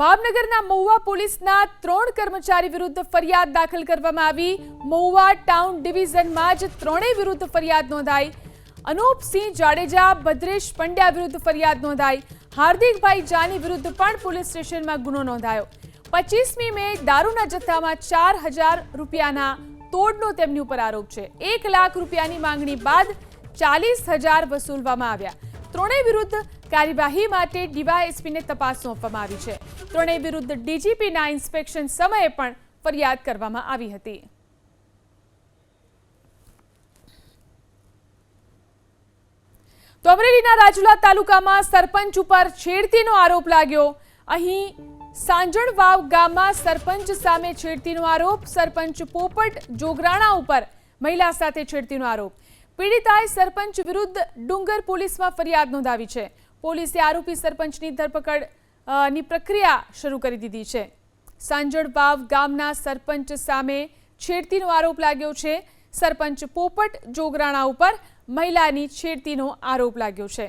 ભાવનગરના મહુવા પોલીસના ત્રણ કર્મચારી વિરુદ્ધ ફરિયાદ દાખલ કરવામાં આવી. મહુવા ટાઉન ડિવિઝનમાં જ ત્રણેય વિરુદ્ધ ફરિયાદ નોંધાઈ. અનૂપસિંહ જાડેજા, ભદ્રેશ પંડ્યા વિરુદ્ધ ફરિયાદ નોંધાઈ. હાર્દિકભાઈ જાની વિરુદ્ધ પણ પોલીસ સ્ટેશનમાં ગુનો નોંધાયો. પચીસમી મે દારૂના જથ્થામાં ચાર હજાર રૂપિયાના તોડનો તેમની ઉપર આરોપ છે. એક લાખ રૂપિયાની માંગણી બાદ ચાલીસ હજાર વસૂલવામાં આવ્યા. ત્રણેય વિરુદ્ધ કાર્યવાહી માટે ડીવાયએસપીને તપાસ સોંપવામાં આવી છે. ત્રણેય વિરુદ્ધ ડીજીપીના ઇન્સ્પેક્શન સમયે પણ ફરિયાદ કરવામાં આવી હતી. તો અમરેલીના રાજુલા તાલુકામાં સરપંચ ઉપર છેડતીનો આરોપ લાગ્યો. અહીં સાંજણ વાવ ગામમાં સરપંચ સામે છેડતીનો આરોપ, સરપંચ પોપટ જોગરાણા ઉપર મહિલા સાથે છેડતીનો આરોપ. પીડિતાએ સરપંચ વિરુદ્ધ ડુંગર પોલીસમાં ફરિયાદ નોંધાવી છે. પોલીસે આરોપી સરપંચની ધરપકડની પ્રક્રિયા શરૂ કરી દીધી છે. સાંજણ વાવ ગામના સરપંચ સામે છેડતીનો આરોપ લાગ્યો છે. સરપંચ પોપટ જોગરાણા ઉપર મહિલાની છેડતીનો આરોપ લાગ્યો છે.